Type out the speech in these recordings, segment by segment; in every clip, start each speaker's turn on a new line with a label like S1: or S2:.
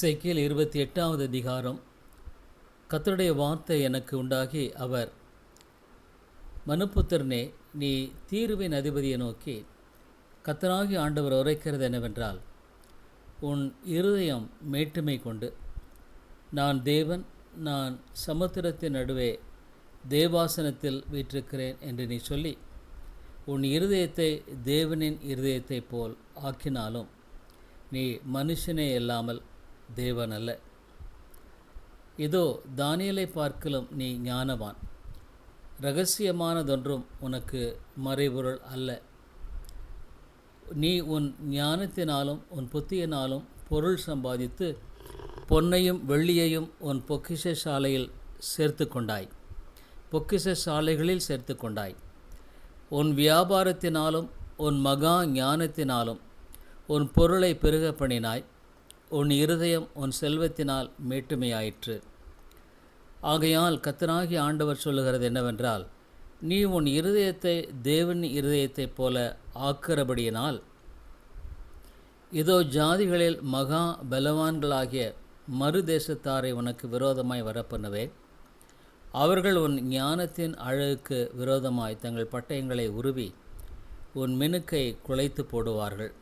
S1: இசைக்கியல் இருபத்தி எட்டாவது அதிகாரம். கத்தருடைய வார்த்தை எனக்கு உண்டாகி அவர் மனுப்புத்திரனே நீ தீர்வின் அதிபதியை நோக்கி கத்தராகி ஆண்டவர் உரைக்கிறது என்னவென்றால் உன் இருதயம் மேட்டுமை கொண்டு நான் தேவன் நான் சமுத்திரத்தின் நடுவே தேவாசனத்தில் வீற்றிருக்கிறேன் என்று நீ சொல்லி உன் இருதயத்தை தேவனின் இருதயத்தைப் போல் ஆக்கினாலும் நீ மனுஷனே இல்லாமல் தேவன் அல்ல. இதோ தானியலை பார்க்கலும் நீ ஞானவான். ரகசியமானதொன்றும் உனக்கு மறைபொருள் அல்ல. நீ உன் ஞானத்தினாலும் உன் புத்தியினாலும் பொருள் சம்பாதித்து பொன்னையும் வெள்ளியையும் உன் பொக்கிஷ சாலையில் சேர்த்து கொண்டாய் பொக்கிஷ சாலைகளில் சேர்த்து கொண்டாய் உன் வியாபாரத்தினாலும் உன் மகா ஞானத்தினாலும் உன் பொருளை பெருக பண்ணினாய் உன் இருதயம் உன் செல்வத்தினால் மேட்டுமையாயிற்று. ஆகையால் கத்தனாகி ஆண்டவர் சொல்லுகிறது என்னவென்றால் நீ உன் இருதயத்தை தேவன் இருதயத்தைப் போல ஆக்கிறபடியினால் இதோ ஜாதிகளில் மகா பலவான்களாகிய மறு தேசத்தாரை உனக்கு விரோதமாய் வரப்பண்ணுவேன் அவர்கள் உன் ஞானத்தின் அழகுக்கு விரோதமாய் தங்கள் பட்டயங்களை உருவி உன் மினுக்கை குலைத்து போடுவார்கள்.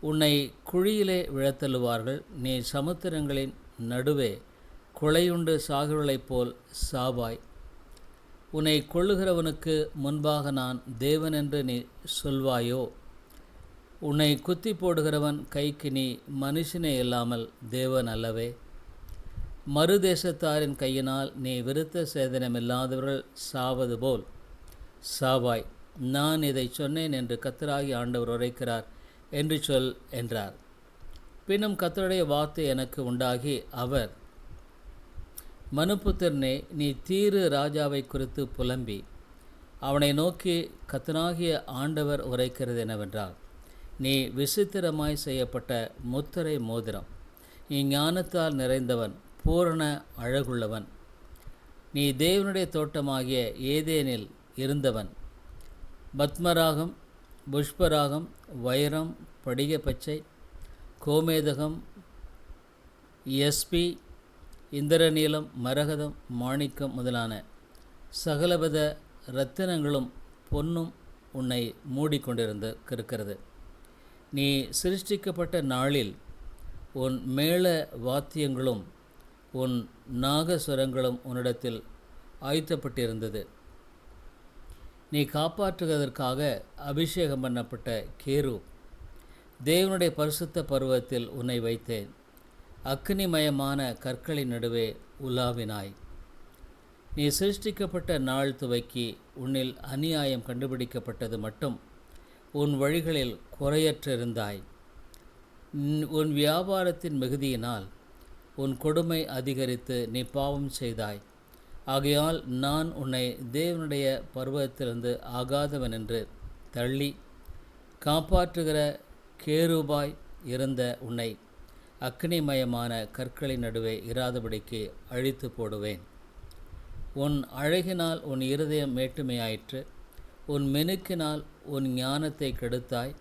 S1: உன்னை குழியிலே விழத்தள்ளுவார்கள். நீ சமுத்திரங்களின் நடுவே குலையுண்டு சாகுகளைப் போல் சாவாய். உன்னை கொள்ளுகிறவனுக்கு முன்பாக நான் தேவன் என்று நீ சொல்வாயோ? உன்னை குத்தி போடுகிறவன் கைக்கு நீ மனுஷனே இல்லாமல் தேவன் அல்லவே? மறுதேசத்தாரின் கையினால் நீ விருத்த சேதனமில்லாதவர்கள் சாவது போல் சாவாய். நான் இதை சொன்னேன் என்று கத்தராகி ஆண்டவர் உரைக்கிறார். என்று சொல் என்றார். பின்னும் கத்தருடைய வார்த்தை எனக்கு உண்டாகி அவர் மனுப்புத்திரனே நீ தீரு ராஜாவை குறித்து புலம்பி அவனை நோக்கி கத்தனாகிய ஆண்டவர் உரைக்கிறது என்னவென்றால் நீ விசித்திரமாய் செய்யப்பட்ட முத்திரை மோதிரம் நீ ஞானத்தால் நிறைந்தவன் பூரண அழகுள்ளவன் நீ தேவனுடைய தோட்டமாகிய ஏதேனில் இருந்தவன் பத்மராகம் புஷ்பராகம் வைரம் படிகப்பச்சை கோமேதகம் எஸ்பி இந்திரநீலம் மரகதம் மாணிக்கம் முதலான சகலவித இரத்தினங்களும் பொன்னும் உன்னை மூடிக்கொண்டிருந்து இருக்கிறது நீ சிருஷ்டிக்கப்பட்ட நாளில் உன் மேள வாத்தியங்களும் உன் நாகஸ்வரங்களும் உன்னிடத்தில் ஆய்த்தப்பட்டிருந்தது. நீ காப்பாற்றுவதற்காக அபிஷேகம் பண்ணப்பட்ட கேரு தேவனுடைய பரிசுத்த பருவத்தில் உன்னை வைத்தேன். அக்னிமயமான கற்களின் நடுவே உலாவினாய். நீ சிருஷ்டிக்கப்பட்ட நாள் துவக்கி உன்னில் அநியாயம் கண்டுபிடிக்கப்பட்டது மட்டும் உன் வழிகளில் குறையற்றிருந்தாய். உன் வியாபாரத்தின் மிகுதியினால் உன் கொடுமை அதிகரித்து நீ பாவம் செய்தாய். ஆகையால் நான் உன்னை தேவனுடைய பருவத்திலிருந்து ஆகாதவன் என்று தள்ளி காப்பாற்றுகிற கேரூபாய் இருந்த உன்னை அக்னிமயமான கற்களின் நடுவே இராதபடிக்கு அழித்து போடுவேன். உன் அழகினால் உன் இருதயம் மேட்டுமையாயிற்று. உன் மெனுக்கினால் உன் ஞானத்தை கெடுத்தாய்.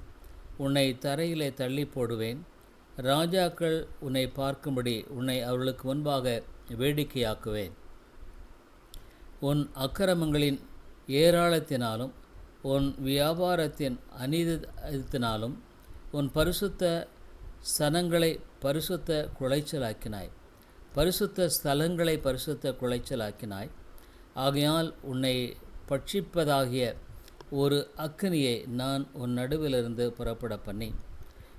S1: உன்னை தரையிலே தள்ளி போடுவேன். ராஜாக்கள் உன்னை பார்க்கும்படி உன்னை அவர்களுக்கு முன்பாக வேடிக்கையாக்குவேன். உன் அக்கிரமங்களின் ஏராளத்தினாலும் உன் வியாபாரத்தின் அநீதத்தினாலும் உன் பரிசுத்த சனங்களை பரிசுத்த குலைச்சலாக்கினாய். பரிசுத்த ஸ்தலங்களை பரிசுத்த குலைச்சலாக்கினாய். ஆகையால் உன்னை பட்சிப்பதாகிய ஒரு அக்கினியை நான் உன் நடுவிலிருந்து புறப்பட பண்ணி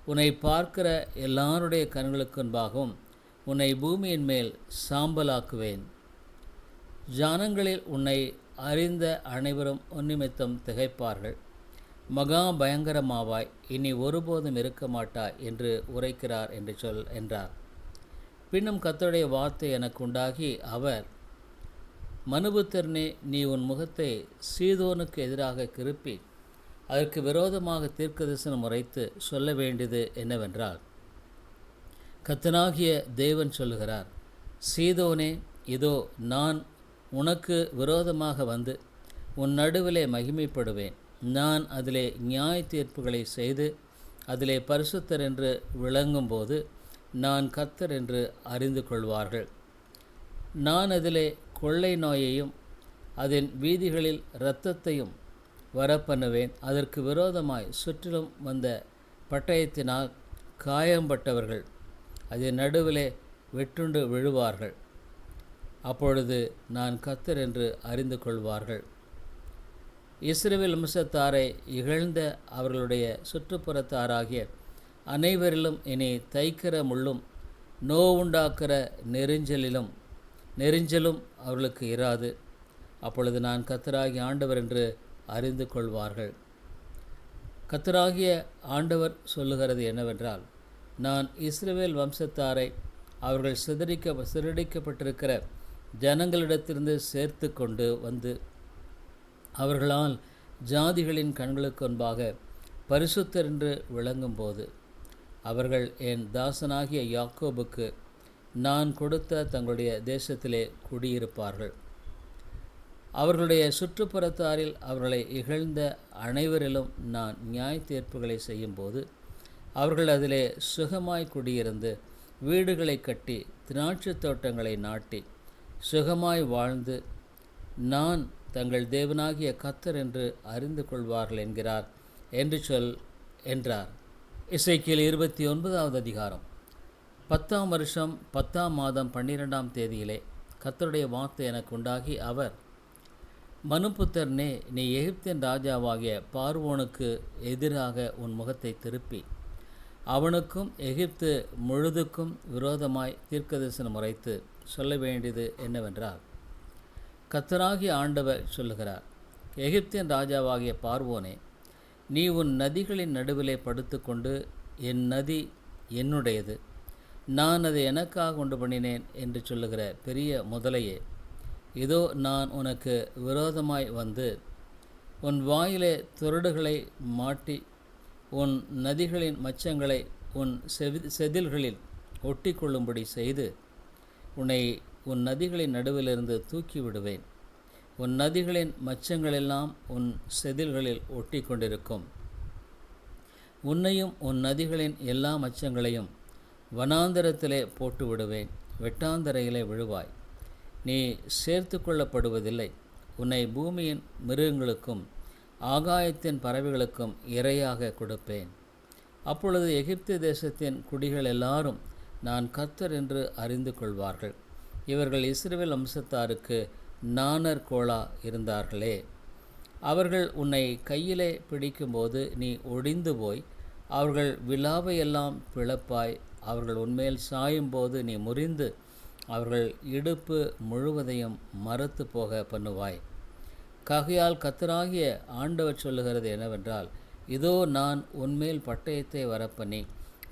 S1: உன்னை பார்க்கிற எல்லாருடைய கண்களுக்கு முன்பாகவும் உன்னை பூமியின் மேல் சாம்பலாக்குவேன். ஜானங்களில் உன்னை அறிந்த அனைவரும் உன்னிமித்தம் திகைப்பார்கள். மகா பயங்கரமாவாய் இனி ஒருபோதும் இருக்க மாட்டாய் என்று உரைக்கிறார் என்று சொல் என்றார். பின்னும் கத்தருடைய வார்த்தை எனக்கு உண்டாகி அவர் மனுபுத்திரனே நீ உன் முகத்தை சீதோனுக்கு எதிராக கிருப்பி அதற்கு விரோதமாக தீர்க்க தரிசனம் உரைத்து சொல்ல வேண்டியது என்னவென்றால் கத்தனாகிய தேவன் சொல்லுகிறார் சீதோனே இதோ நான் உனக்கு விரோதமாக வந்து உன் நடுவிலே மகிமைப்படுவேன். நான் அதிலே நியாய தீர்ப்புகளை செய்து அதிலே பரிசுத்தர் என்று விளங்கும்போது நான் கத்தர் என்று அறிந்து கொள்வார்கள். நான் அதிலே கொள்ளை நோயையும் அதன் வீதிகளில் இரத்தத்தையும் வரப்பண்ணுவேன். அதற்கு விரோதமாய் சுற்றிலும் வந்த பட்டயத்தினால் காயம்பட்டவர்கள் அதன் நடுவிலே வெட்டுண்டு விழுவார்கள். அப்பொழுது நான் கத்தர் என்று அறிந்து கொள்வார்கள். இஸ்ரேல் வம்சத்தாரை இகழ்ந்த அவர்களுடைய சுற்றுப்புறத்தாராகிய அனைவரிலும் இனி தைக்கிற முள்ளும் நோவுண்டாக்கிற நெருஞ்சலிலும் நெருஞ்சலும் அவர்களுக்கு இராது. அப்பொழுது நான் கத்தராகிய ஆண்டவர் என்று அறிந்து கொள்வார்கள். கத்தராகிய ஆண்டவர் சொல்லுகிறது என்னவென்றால் நான் இஸ்ரேல் வம்சத்தாரை அவர்கள் சிதறிக்க சிதறடிக்கப்பட்டிருக்கிற ஜனங்களிடத்திலிருந்து சேர்த்து கொண்டு வந்து அவர்களால் ஜாதிகளின் கண்களுக்கு முன்பாக பரிசுத்தர் என்று விளங்கும்போது அவர்கள் என் தாசனாகிய யாக்கோபுக்கு நான் கொடுத்த தங்களுடைய தேசத்திலே குடியிருப்பார்கள். அவர்களுடைய சுற்றுப்புறத்தாரில் அவர்களை இகழ்ந்த அனைவரிலும் நான் நியாய தீர்ப்புகளை செய்யும்போது அவர்கள் அதிலே சுகமாய் குடியிருந்து வீடுகளை கட்டி திராட்சை தோட்டங்களை நாட்டி சுகமாய் வாழ்ந்து நான் தங்கள் தேவனாகிய கத்தர் என்று அறிந்து கொள்வார்கள் என்கிறார் என்று சொல் என்றார். இசைக்கியல் இருபத்தி ஒன்பதாவது அதிகாரம். பத்தாம் வருஷம் பத்தாம் மாதம் பன்னிரெண்டாம் தேதியிலே கத்தருடைய வார்த்தை எனக்கு உண்டாகி அவர் மனுப்புத்தர்னே நீ எகிப்தின் ராஜாவாகிய பார்வோனுக்கு எதிராக உன் முகத்தை திருப்பி அவனுக்கும் எகிப்து முழுதுக்கும் விரோதமாய் தீர்க்கதரிசனம் உரைத்து சொல்ல வேண்டியது என்னவென்றால் கத்தராகிய ஆண்டவர் சொல்லுகிறார் எகிப்தின் ராஜாவாகிய பார்வோனே நீ உன் நதிகளின் நடுவிலே படுத்துக்கொண்டு என் நதி என்னுடையது. நான் அதை எனக்காக உண்டு பண்ணினேன் என்று சொல்லுகிற பெரிய முதலையே இதோ நான் உனக்கு விரோதமாய் வந்து உன் வாயிலே துரடுகளை மாட்டி உன் நதிகளின் மச்சங்களை உன் செவி செதில்களில் ஒட்டி கொள்ளும்படி செய்து உன்னை உன் நதிகளின் நடுவிலிருந்து தூக்கி விடுவேன் உன் நதிகளின் மச்சங்களெல்லாம் உன் செதில்களில் ஒட்டி கொண்டிருக்கும் உன்னையும் உன் நதிகளின் எல்லா மச்சங்களையும் வனாந்தரத்திலே போட்டு விடுவேன் வெட்டாந்தரையிலே விழுவாய். நீ சேர்த்து கொள்ளப்படுவதில்லை. உன்னை பூமியின் மிருகங்களுக்கும் ஆகாயத்தின் பறவைகளுக்கும் இரையாக கொடுப்பேன். அப்பொழுது எகிப்து தேசத்தின் குடிகள் எல்லாரும் நான் கர்த்தர் என்று அறிந்து கொள்வார்கள். இவர்கள் இஸ்ரேல் வம்சத்தாருக்கு நாணர் கோளா இருந்தார்களே. அவர்கள் உன்னை கையிலே பிடிக்கும்போது நீ ஒடிந்து போய் அவர்கள் விழாவையெல்லாம் பிளப்பாய் அவர்கள் உண்மையில் சாயும்போது நீ முறிந்து அவர்கள் இடுப்பு முழுவதையும் மறுத்து போக பண்ணுவாய். ககையால் கத்தராகிய ஆண்டவர் சொல்லுகிறது என்னவென்றால் இதோ நான் உன்மேல் பட்டயத்தை வரப்பண்ணி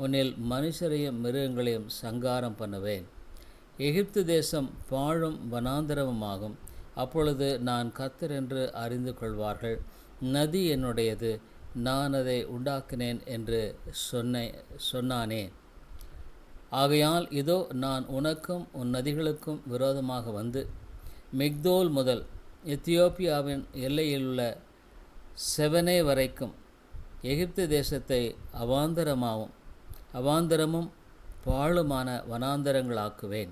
S1: உன்னில் மனுஷரையும் மிருகங்களையும் சங்காரம் பண்ணுவேன். எகிப்து தேசம் பாழும் வனாந்தரமுமாகும். அப்பொழுது நான் கத்தர் என்று அறிந்து கொள்வார்கள். நதி என்னுடையது. நான் அதை உண்டாக்கினேன் என்று சொன்ன சொன்னானே. ஆகையால் இதோ நான் உனக்கும் உன் நதிகளுக்கும் விரோதமாக வந்து மிக்தோல் முதல் எத்தியோப்பியாவின் எல்லையிலுள்ள செவனே வரைக்கும் எகிப்து தேசத்தை அவாந்தரமாகவும் அவாந்தரமும் பாழுமான வனாந்தரங்களாக்குவேன்.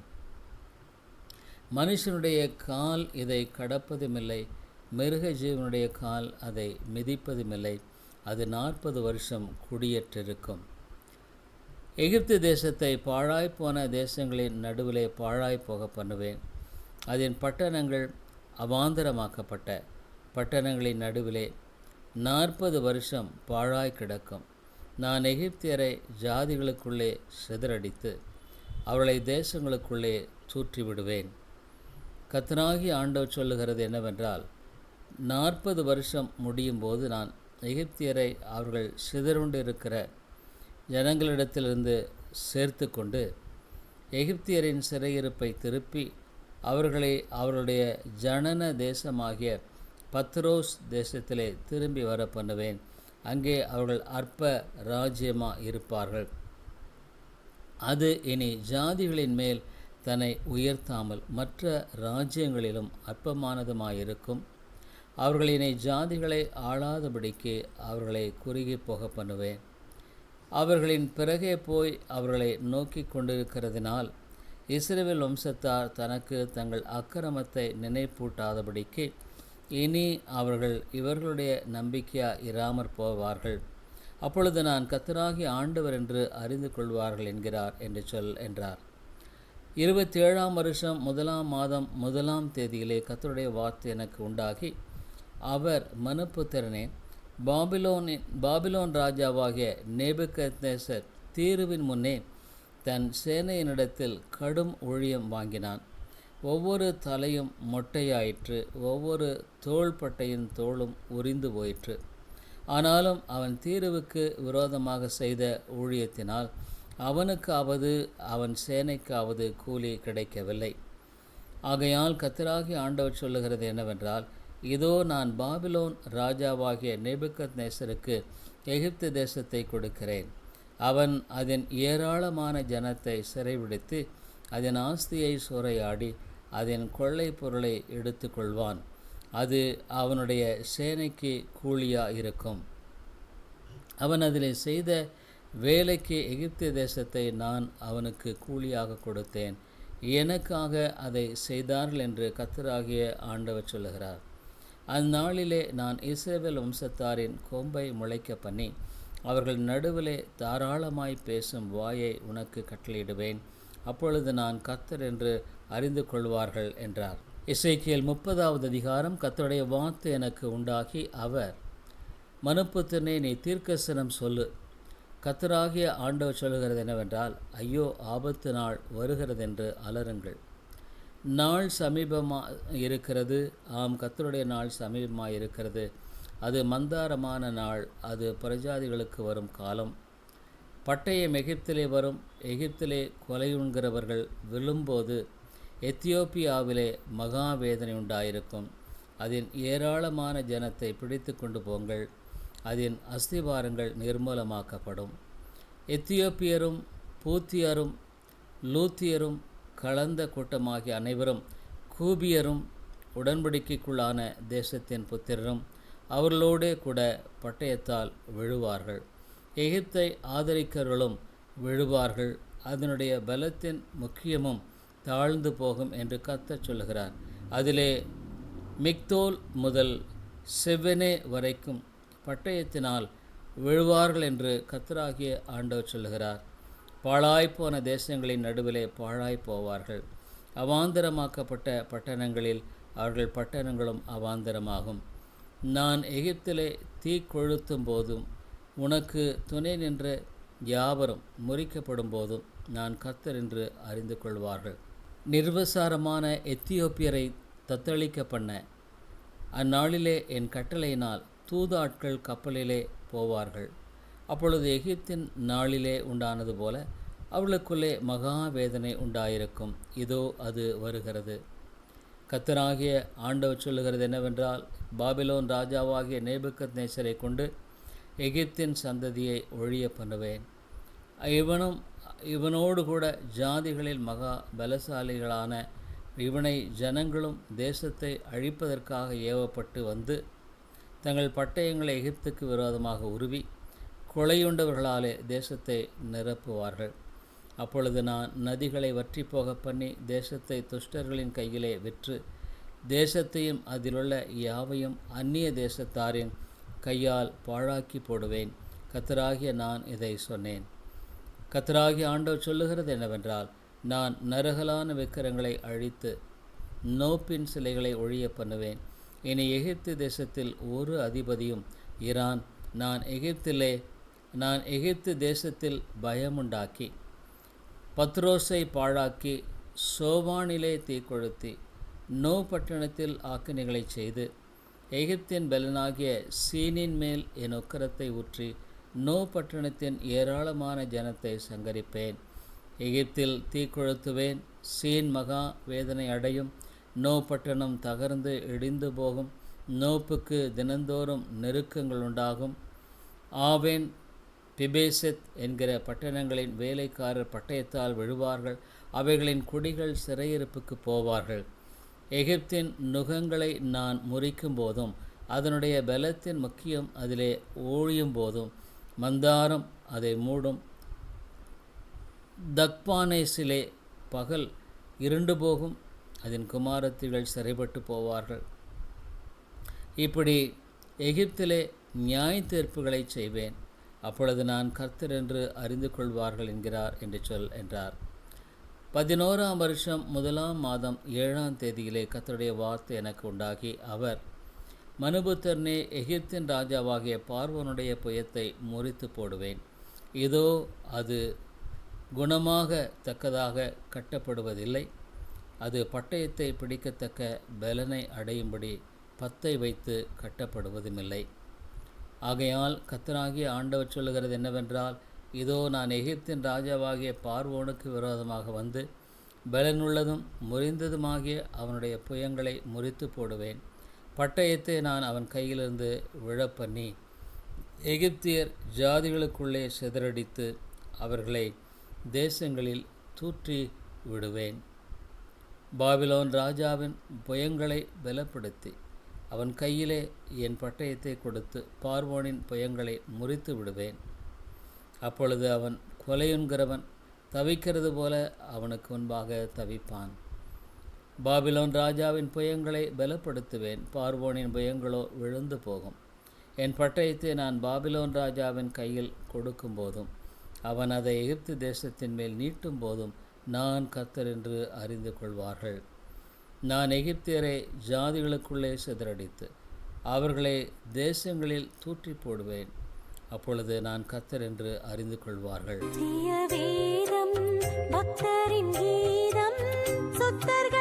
S1: மனுஷனுடைய கால் இதை கடப்பதுமில்லை மிருக ஜீவனுடைய கால் அதை மிதிப்பதுமில்லை அது நாற்பது வருஷம் குடியேற்றிருக்கும். எகிப்து தேசத்தை பாழாய் போன தேசங்களின் நடுவிலே பாழாய் போக பண்ணுவேன். அதன் பட்டணங்கள் அவாந்தரமாக்கப்பட்ட பட்டணங்களின் நடுவிலே நாற்பது வருஷம் பாழாய் கிடக்கும். நான் எகிப்தியரை ஜாதிகளுக்குள்ளே சிதறடித்து அவர்களை தேசங்களுக்குள்ளே தூற்றி விடுவேன் கத்தனாகி ஆண்டவர் சொல்லுகிறது என்னவென்றால் நாற்பது வருஷம் முடியும் போது நான் எகிப்தியரை அவர்கள் சிதறுண்டு இருக்கிற ஜனங்களிடத்திலிருந்து சேர்த்து கொண்டு எகிப்தியரின் சிறையிருப்பை திருப்பி அவர்களை அவருடைய ஜனன தேசமாகிய பத்ரோஸ் தேசத்திலே திரும்பி வர பண்ணுவேன் அங்கே அவர்கள் அற்ப ராஜ்யமாக இருப்பார்கள். அது இனி ஜாதிகளின் மேல் தன்னை உயர்த்தாமல் மற்ற ராஜ்யங்களிலும் அற்பமானதுமாயிருக்கும். அவர்கள் இனி ஜாதிகளை ஆளாதபடிக்கு அவர்களை குறுகி போக பண்ணுவேன். அவர்களின் பிறகே போய் அவர்களை நோக்கி கொண்டிருக்கிறதினால் இஸ்ரேல் வம்சத்தார் தனக்கு தங்கள் அக்கிரமத்தை நினைப்பூட்டாதபடிக்கு இனி அவர்கள் இவர்களுடைய நம்பிக்கையாக இராமற் போவார்கள். அப்பொழுது நான் கத்தராகி ஆண்டவர் என்று அறிந்து கொள்வார்கள் என்கிறார் என்று சொல் என்றார். இருபத்தி ஏழாம் வருஷம் முதலாம் மாதம் முதலாம் தேதியிலே கத்தருடைய வார்த்தை எனக்கு உண்டாகி அவர் மனுப்புத்திறனே பாபிலோனின் பாபிலோன் ராஜாவாகிய நேபுகத்நேசர் தீருவின் முன்னே தன் சேனையினிடத்தில் கடும் ஊழியம் வாங்கினான். ஒவ்வொரு தலையும் மொட்டையாயிற்று ஒவ்வொரு தோள்பட்டையின் தோளும் உரிந்து போயிற்று. ஆனாலும் அவன் தீருவுக்கு விரோதமாக செய்த ஊழியத்தினால் அவனுக்காவது அவன் சேனைக்காவது கூலி கிடைக்கவில்லை. ஆகையால் கத்திராகி ஆண்டவர் சொல்லுகிறது என்னவென்றால் இதோ நான் பாபிலோன் ராஜாவாகிய நெபுக்கத் நேசருக்கு எகிப்து தேசத்தை கொடுக்கிறேன். அவன் அதன் ஏராளமான ஜனத்தை சிறைபிடித்து அதன் ஆஸ்தியை சூறையாடி அதன் கொள்ளை பொருளை எடுத்து கொள்வான் அது அவனுடைய சேனைக்கு கூலியா இருக்கும். அவன் அதில் செய்த வேலைக்கு எகிப்திய தேசத்தை நான் அவனுக்கு கூலியாக கொடுத்தேன். எனக்காக அதை செய்தார்கள் என்று கத்தராகிய ஆண்டவர் சொல்லுகிறார். அந்நாளிலே நான் இஸ்ரேவேல் வம்சத்தாரின் கொம்பை முளைக்க பண்ணி அவர்கள் நடுவிலே தாராளமாய் பேசும் வாயை உனக்கு கட்டளையிடுவேன். அப்பொழுது நான் கத்தர் என்று அறிந்து கொள்வார்கள் என்றார். இசைக்கியல் முப்பதாவது அதிகாரம் கத்தருடைய வார்த்தை எனக்கு உண்டாகி அவர் மனுப்புத்தனை நீ தீர்க்கசனம் சொல்லு. கத்தராகிய ஆண்டவர் சொல்கிறது என்னவென்றால் ஐயோ ஆபத்து நாள் வருகிறதென்று அலருங்கள். நாள் சமீபமாக இருக்கிறது ஆம் கத்தருடைய நாள் சமீபமாக இருக்கிறது அது மந்தாரமான நாள் அது பிரஜாதிகளுக்கு வரும் காலம். பட்டயம் எகிப்திலே வரும் எகிப்திலே கொலையுண்கிறவர்கள் விழும்போது எத்தியோப்பியாவிலே மகா வேதனை உண்டாயிருக்கும். அதன் ஏராளமான ஜனத்தை பிடித்து கொண்டு போங்கள் அதன் அஸ்திவாரங்கள் நிர்மூலமாக்கப்படும். எத்தியோப்பியரும் பூத்தியரும் லூத்தியரும் கலந்த கூட்டமாகிய அனைவரும் கூபியரும் உடன்படிக்கைக்குள்ளான தேசத்தின் புத்திரரும் அவர்களோடே கூட பட்டயத்தால் விழுவார்கள். எகிப்தை ஆதரிக்கிறவர்களும் விழுவார்கள். அதனுடைய பலத்தின் முக்கியமும் தாழ்ந்து போகும் என்று கத்தச் சொல்கிறார் அதிலே மிக்தோல் முதல் செவ்வனே வரைக்கும் பட்டயத்தினால் விழுவார்கள் என்று கத்தராகிய ஆண்டவர் சொல்லுகிறார். பாழாய்ப்போன தேசங்களின் நடுவிலே பாழாய் போவார்கள் அவாந்தரமாக்கப்பட்ட பட்டணங்களில் அவர்கள் பட்டணங்களும் அவாந்தரமாகும். நான் எகிப்திலே தீ கொழுத்தும் போதும் உனக்கு துணை நின்ற யாவரும் முறிக்கப்படும் போதும் நான் கத்தர் என்று அறிந்து கொள்வார்கள். நிர்வசாரமான எத்தியோப்பியரை தத்தளிக்க பண்ண அந்நாளிலே என் கட்டளையினால் தூதாட்கள் கப்பலிலே போவார்கள். அப்பொழுது எகிப்தின் நாளிலே உண்டானது போல அவளுக்குள்ளே மகா வேதனை உண்டாயிருக்கும். இதோ அது வருகிறது. கத்தராகிய ஆண்டவர் சொல்லுகிறது என்னவென்றால் பாபிலோன் ராஜாவாகிய நேபுக்கத் நேசரை கொண்டு எகிப்தின் சந்ததியை ஒழிய பண்ணுவேன். இவனும் இவனோடு கூட ஜாதிகளில் மகா பலசாலிகளான இவனை ஜனங்களும் தேசத்தை அழிப்பதற்காக ஏவப்பட்டு வந்து தங்கள் பட்டயங்களை எகிப்துக்கு விரோதமாக உருவி கொலையுண்டவர்களாலே தேசத்தை நிரப்புவார்கள். அப்பொழுது நான் நதிகளை வற்றி போக பண்ணி தேசத்தை துஷ்டர்களின் கையிலே விற்று தேசத்தையும் அதிலுள்ள யாவையும் அந்நிய தேசத்தாரின் கையால் பாழாக்கி போடுவேன். கத்தராகிய நான் இதை சொன்னேன். கத்தராகிய ஆண்டவர் சொல்லுகிறது என்னவென்றால் நான் நரகலான விக்கிரங்களை அழித்து நோப்பின் சிலைகளை ஒழிய பண்ணுவேன். இனி எகிப்து தேசத்தில் ஒரு அதிபதியும் ஈரான் நான் எகிப்திலே நான் எகிப்து தேசத்தில் பயமுண்டாக்கி பத்ரோஸை பாழாக்கி சோவானிலே தீக்கொளுத்தி நோ பட்டணத்தில் ஆக்கினைகளை செய்து எகிப்தின் பலனாகிய சீனின் மேல் என் உக்கரத்தை ஊற்றி நோ பட்டணத்தின் ஏராளமான ஜனத்தை சங்கரிப்பேன். எகிப்தில் தீக்குழுத்துவேன் சீன் மகா வேதனை அடையும் நோ பட்டணம் தகர்ந்து இடிந்து போகும் நோப்புக்கு தினந்தோறும் நெருக்கங்கள் உண்டாகும். ஆவேன் பிபேசெத் என்கிற பட்டணங்களின் வேலைக்காரர் பட்டயத்தால் விழுவார்கள் அவைகளின் குடிகள் சிறையிருப்புக்கு போவார்கள். எகிப்தின் நுகங்களை நான் முறிக்கும் போதும் அதனுடைய பலத்தின் முக்கியம் அதிலே ஓழியும் போதும் மந்தாரம் அதை மூடும். தக்பானேசிலே பகல் இருண்டு போகும் அதன் குமாரத்திகள் சிறைப்பட்டு போவார்கள். இப்படி எகிப்திலே நியாய தீர்ப்புகளை செய்வேன். அப்பொழுது நான் கர்த்தர் என்று அறிந்து கொள்வார்கள் என்கிறார் என்று சொல் என்றார். பதினோராம் வருஷம் முதலாம் மாதம் ஏழாம் தேதியிலே கத்தருடைய வார்த்தை எனக்கு உண்டாகி. அவர் மனுபுத்தர்னே எகிப்தின் ராஜாவாகிய பார்வனுடைய புயத்தை முறித்து போடுவேன். இதோ அது குணமாக தக்கதாக கட்டப்படுவதில்லை. அது பட்டயத்தை பிடிக்கத்தக்க பலனை அடையும்படி பத்தை வைத்து கட்டப்படுவதுமில்லை. ஆகையால் கத்தராகிய ஆண்டவர் சொல்லுகிறது என்னவென்றால் இதோ நான் எகிப்தின் ராஜாவாகிய பார்வோனுக்கு விரோதமாக வந்து பலனுள்ளதும் முறிந்ததுமாகிய அவனுடைய புயங்களை முறித்து போடுவேன். பட்டயத்தை நான் அவன் கையிலிருந்து விழப்பண்ணி எகிப்தியர் ஜாதிகளுக்குள்ளே சிதறடித்து அவர்களை தேசங்களில் தூற்றி விடுவேன். பாபிலோன் ராஜாவின் புயங்களை பலப்படுத்தி அவன் கையிலே என் பட்டயத்தை கொடுத்து பார்வோனின் புயங்களை முறித்து விடுவேன். அப்பொழுது அவன் கொலையுண்கிறவன் தவிக்கிறது போல அவனுக்கு முன்பாக தவிப்பான். பாபிலோன் ராஜாவின் புயங்களை பலப்படுத்துவேன். பார்வோனின் புயங்களோ விழுந்து போகும். என் பட்டயத்தை நான் பாபிலோன் ராஜாவின் கையில் கொடுக்கும் போதும் அவன் அதை எகிப்து தேசத்தின் மேல் நீட்டும் போதும் நான் கர்த்தர் என்று அறிந்து கொள்வார்கள். நான் எகிப்தியரை ஜாதிகளுக்குள்ளே சிதறடித்து அவர்களை தேசங்களில் தூற்றி போடுவேன். அப்பொழுது நான் கத்தர் என்று அறிந்து கொள்வார்கள்.
S2: பக்தரின் கீதம் சுத்தர்கள்